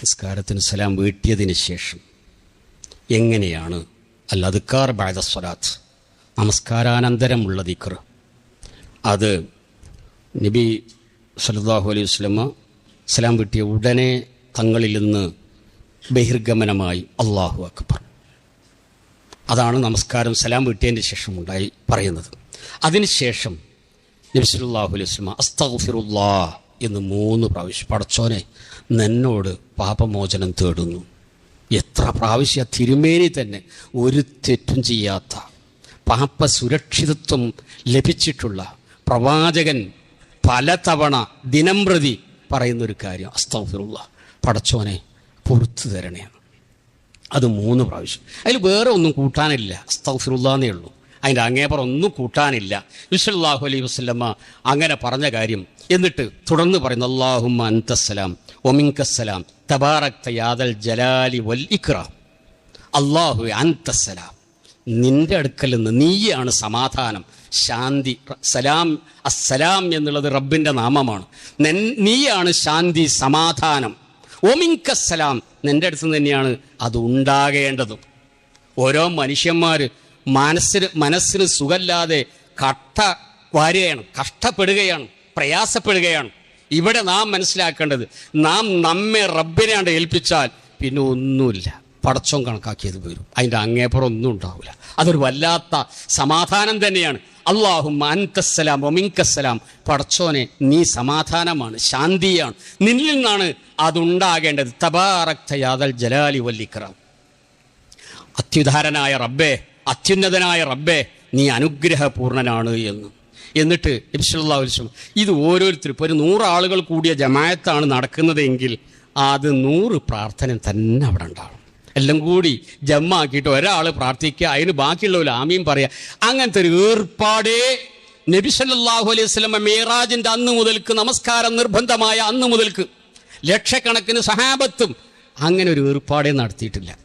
നിസ്കാരത്തിന് സലാം വീട്ടിയതിന് ശേഷം എങ്ങനെയാണ് അൽ അദ്ക്കാർ ബാദ സ്വലാത്ത്? നമസ്കാരാനന്തരമുള്ള ദിക്കർ അത് നബി സല്ലല്ലാഹു അലൈഹി വസ്ലമ സലാം വീട്ടിയ ഉടനെ തങ്ങളിൽ നിന്ന് ബഹിർഗമനമായി അള്ളാഹു അക്ബർ. അതാണ് നമസ്കാരം സലാം വീട്ടിയതിന്റെ ശേഷം ഉണ്ടായി പറയുന്നത് അതിനുശേഷം നബി സല്ലല്ലാഹു അലൈഹി വസ്ലമ അസ്തഗ്ഫിറുല്ലാ എന്ന് മൂന്ന് പ്രാവശ്യം. പടച്ചോനെ നിന്നോട് പാപമോചനം തേടുന്നു. എത്ര പ്രാവശ്യ തിരുമേനി തന്നെ ഒരു തെറ്റും ചെയ്യാത്ത പാപ സുരക്ഷിതത്വം ലഭിച്ചിട്ടുള്ള പ്രവാചകൻ പലതവണ ദിനം പ്രതി പറയുന്നൊരു കാര്യം. അസ്തഗ്ഫിറുള്ള പടച്ചോനെ പുറത്തു തരണേ അത് മൂന്ന് പ്രാവശ്യം. അതിൽ വേറെ ഒന്നും കൂട്ടാനില്ല. അസ്തഗ്ഫിറുല്ലാന്നേ ഉള്ളൂ. അതിന്റെ അങ്ങേപ്പുറം ഒന്നും കൂട്ടാനില്ല. വിശ്വല്ലാഹു അലൈഹി വസ്ലമ്മ അങ്ങനെ പറഞ്ഞ കാര്യം. എന്നിട്ട് തുടർന്ന് പറയുന്നു അള്ളാഹുമ്മ അന്തസ്സലാം ഒമിങ്കസ്സലാം തബാറക്ത യാദൽ ജലാലി വൽ ഇക്ര. അള്ളാഹു അന്തസ്സലാം നിന്റെ അടുക്കൽ നിന്ന് നീയാണ് സമാധാനം ശാന്തി സലാം അസ്സലാം എന്നുള്ളത് റബ്ബിന്റെ നാമമാണ്. നീയാണ് ശാന്തി സമാധാനം. ഒമിങ്കസ്സലാം നിന്റെ അടുത്ത് തന്നെയാണ് അത് ഉണ്ടാകേണ്ടതും. ഓരോ മനുഷ്യന്മാർ മനസ്സിന് മനസ്സിന് സുഖമില്ലാതെ കട്ട വാരുകയാണ് കഷ്ടപ്പെടുകയാണ് പ്രയാസപ്പെടുകയാണ്. ഇവിടെ നാം മനസ്സിലാക്കേണ്ടത് നാം നമ്മെ റബ്ബിനെയാണ് ഏൽപ്പിച്ചാൽ പിന്നെ ഒന്നുമില്ല. പടച്ചോൻ കണക്കാക്കിയത് വരും അതിന്റെ അങ്ങേപ്പുറം ഒന്നും ഉണ്ടാവില്ല. അതൊരു വല്ലാത്ത സമാധാനം തന്നെയാണ്. അള്ളാഹും അൻതസ്സലാം ഒമിങ്കസ്സലാം പടച്ചോനെ നീ സമാധാനമാണ് ശാന്തിയാണ്. നിന്നിൽ നിന്നാണ് അതുണ്ടാകേണ്ടത്. തബാറക്ത യാദൽ ജലാലി വല്ലിക്കറാം അത്യുദാരനായ റബ്ബേ അത്യുന്നതനായ റബ്ബെ നീ അനുഗ്രഹപൂർണനാണ് എന്ന്. എന്നിട്ട് ഇബ്സുല്ലാസ്ലം ഇത് ഓരോരുത്തരും ഇപ്പോൾ ഒരു നൂറ് ആളുകൾ കൂടിയ ജമായത്താണ് നടക്കുന്നതെങ്കിൽ അത് നൂറ് പ്രാർത്ഥന തന്നെ അവിടെ ഉണ്ടാവും എല്ലാം കൂടി ജമ്മാക്കിയിട്ട് ഒരാൾ പ്രാർത്ഥിക്കുക അതിന് ബാക്കിയുള്ളവർ ആമിയും പറയുക അങ്ങനത്തെ ഒരു ഏർപ്പാടേ നബി സല്ലല്ലാഹു അലൈഹി സ്വലമ മേറാജിന്റെ അന്ന് മുതൽക്ക് നമസ്കാരം നിർബന്ധമായ അന്ന് മുതൽക്ക് ലക്ഷക്കണക്കിന് സഹാബത്തും അങ്ങനെ ഒരു ഏർപ്പാടേ നടത്തിയിട്ടില്ല.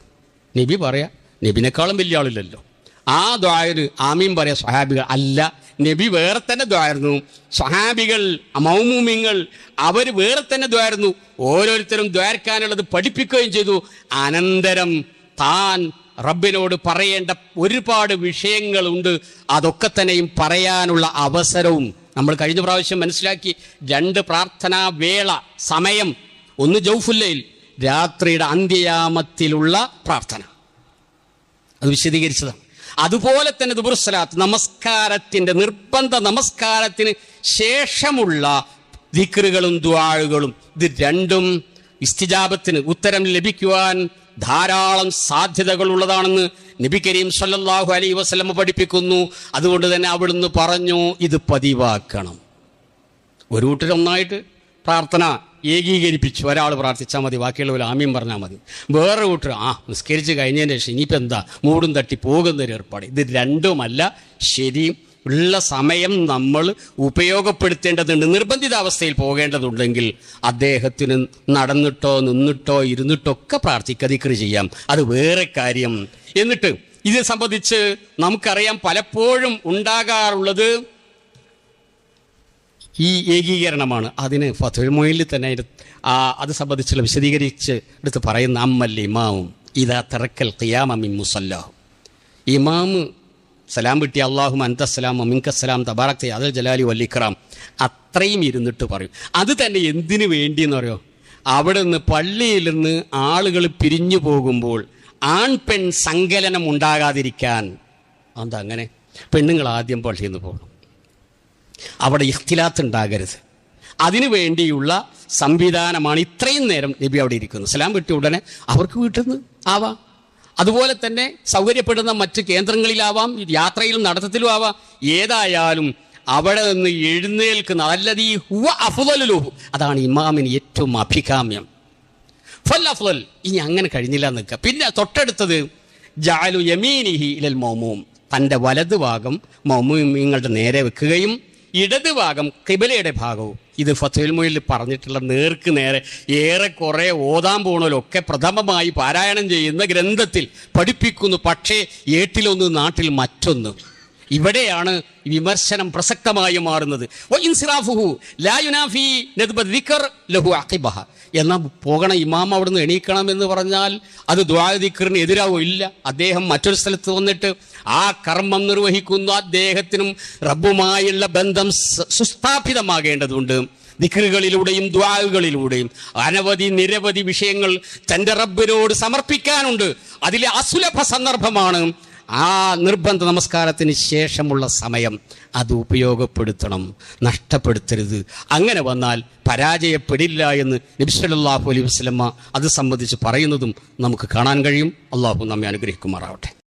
നബി പറയാ നബിനേക്കാളും വലിയ ആളില്ലല്ലോ. ആ ദ്വായര് ആമീൻ പറയാ സ്വഹാബികൾ അല്ല. നബി വേറെ തന്നെ ദ്വായിരുന്നു സ്വഹാബികൾ മൗമൂമിങ്ങൾ അവർ വേറെ തന്നെ ദ്വായിരുന്നു ഓരോരുത്തരും ദ്വാരക്കാനുള്ളത് പഠിപ്പിക്കുകയും ചെയ്തു. അനന്തരം താൻ റബ്ബിനോട് പറയേണ്ട ഒരുപാട് വിഷയങ്ങളുണ്ട്. അതൊക്കെ തന്നെയും പറയാനുള്ള അവസരവും നമ്മൾ കഴിഞ്ഞ പ്രാവശ്യം മനസ്സിലാക്കി. രണ്ട് പ്രാർത്ഥനാ വേള സമയം. ഒന്ന് ജൗഫുല്ലയിൽ രാത്രിയുടെ അന്ത്യയാമത്തിലുള്ള പ്രാർത്ഥന. അത് വിശദീകരിച്ചതാണ് അതുപോലെ തന്നെ ദുബുർസലാത്ത് നമസ്കാരത്തിന്റെ നിർബന്ധ നമസ്കാരത്തിന് ശേഷമുള്ള ദിക്റുകളും ദ്വാഴുകളും ഇത് രണ്ടും ഇസ്തിജാബത്തിന് ഉത്തരം ലഭിക്കുവാൻ ധാരാളം സാധ്യതകൾ ഉള്ളതാണെന്ന് നബി കരീം സല്ലാഹു അലൈ വസ്ലമ പഠിപ്പിക്കുന്നു. അതുകൊണ്ട് തന്നെ അവിടുന്ന് പറഞ്ഞു ഇത് പതിവാക്കണം. ഒരു കൂട്ടർ ഒന്നായിട്ട് പ്രാർത്ഥന ഏകീകരിപ്പിച്ചു. ഒരാൾ പ്രാർത്ഥിച്ചാൽ മതി ബാക്കിയുള്ളവർ ആമ്യം പറഞ്ഞാൽ മതി. വേറെ കൂട്ടർ ആ നിസ്കരിച്ച് കഴിഞ്ഞതിന് ശേഷം ഇനിയിപ്പോൾ എന്താ? മൂടും തട്ടി പോകുന്നൊരു ഏർപ്പാട്. ഇത് രണ്ടുമല്ല ശരി ഉള്ള സമയം നമ്മൾ ഉപയോഗപ്പെടുത്തേണ്ടതുണ്ട്. നിർബന്ധിത അവസ്ഥയിൽ പോകേണ്ടതുണ്ടെങ്കിൽ അദ്ദേഹത്തിന് നടന്നിട്ടോ നിന്നിട്ടോ ഇരുന്നിട്ടോ ഒക്കെ പ്രാർത്ഥിക്കതിക്കറി ചെയ്യാം. അത് വേറെ കാര്യം. എന്നിട്ട് ഇത് സംബന്ധിച്ച് നമുക്കറിയാം പലപ്പോഴും ഉണ്ടാകാറുള്ളത് ഈ ഏകീകരണമാണ്. അതിന് ഫത്തുൽ മൊയിലിൽ തന്നെ ആ അത് സംബന്ധിച്ചുള്ള വിശദീകരിച്ച് എടുത്ത് പറയുന്ന അമ്മൽ ഇമാവും ഇതാ തിറക്കൽ ഖിയാമിൻ മുസല്ലാഹു. ഇമാം സലാം വിട്ടി അള്ളാഹു അന്തസ്സലാം അമിൻകസ്സലാം തബാറക് അതൽ ജലാലി വല്ലിക്കറാം അത്രയും ഇരുന്നിട്ട് പറയും. അത് തന്നെ എന്തിനു വേണ്ടിയെന്ന് പറയോ അവിടെ നിന്ന് പള്ളിയിൽ നിന്ന് ആളുകൾ പിരിഞ്ഞു പോകുമ്പോൾ ആൺ പെൺ സങ്കലനം ഉണ്ടാകാതിരിക്കാൻ. അതങ്ങനെ പെണ്ണുങ്ങൾ ആദ്യം പള്ളിയിൽ നിന്ന് പോകണം അവിടെ ഇഖ്തിലാത്ത് ഉണ്ടാകരുത്. അതിനു വേണ്ടിയുള്ള സംവിധാനമാണ് ഇത്രയും നേരം നബി അവിടെ ഇരിക്കുന്നത്. സലാം കിട്ടിയ ഉടനെ അവർക്ക് വീട്ടിൽ നിന്ന് ആവാം. അതുപോലെ തന്നെ സൗകര്യപ്പെടുന്ന മറ്റ് കേന്ദ്രങ്ങളിലാവാം യാത്രയിലും നടത്തത്തിലും ആവാം. ഏതായാലും അവിടെ നിന്ന് എഴുന്നേൽക്കുന്ന അല്ലതീ ഹുവ അഫുദലുഹു അതാണ് ഇമാമിന് ഏറ്റവും അഭികാമ്യം. ഫൽ അഫുദൽ ഇനി അങ്ങനെ കഴിഞ്ഞില്ല നിൽക്കുക. പിന്നെ തൊട്ടടുത്തത് ജാലു യമീനിഹി ഇലൽ മൗമൂം. തന്റെ വലതുഭാഗം മൗമൂമിങ്ങളുടെ നേരെ വെക്കുകയും ഇടത് ഭാഗം കിബലയുടെ ഭാഗവും. ഇത് ഫത്തുൽ മൊയിൽ പറഞ്ഞിട്ടുള്ള നേർക്ക് നേരെ ഏറെ ഏറെക്കുറെ ഓതാൻ പോണലൊക്കെ പ്രഥമമായി പാരായണം ചെയ്യുന്ന ഗ്രന്ഥത്തിൽ പഠിപ്പിക്കുന്നു. പക്ഷേ ഏട്ടിലൊന്ന് നാട്ടിൽ മറ്റൊന്ന്. ഇവിടെയാണ് വിമർശനം പ്രസക്തമായി മാറുന്നത്. എന്നാൽ പോകണ ഇമാം അവിടുന്ന് എണീക്കണം എന്ന് പറഞ്ഞാൽ അത് ദ്വാദിക്കറിന് എതിരാവോ ഇല്ല. അദ്ദേഹം മറ്റൊരു സ്ഥലത്ത് വന്നിട്ട് ആ കർമ്മം നിർവഹിക്കുന്നു അദ്ദേഹത്തിനും റബ്ബുമായുള്ള ബന്ധം സുസ്ഥാപിതമാകേണ്ടതുണ്ട്. ദിക്കറുകളിലൂടെയും ദ്വാകളിലൂടെയും അനവധി നിരവധി വിഷയങ്ങൾ തന്റെ റബ്ബിനോട് സമർപ്പിക്കാനുണ്ട്. അതിലെ അസുലഭ സന്ദർഭമാണ് ആ നിർബന്ധ നമസ്കാരത്തിന് ശേഷമുള്ള സമയം അത് ഉപയോഗപ്പെടുത്തണം. നഷ്ടപ്പെടുത്തരുത്. അങ്ങനെ വന്നാൽ പരാജയപ്പെടില്ല എന്ന് നബിസ്വല്ലാഹു അലൈഹി വസ്ലമ്മ അത് സംബന്ധിച്ച് പറയുന്നതും നമുക്ക് കാണാൻ കഴിയും. അള്ളാഹു നമ്മെ അനുഗ്രഹിക്കുമാറാവട്ടെ.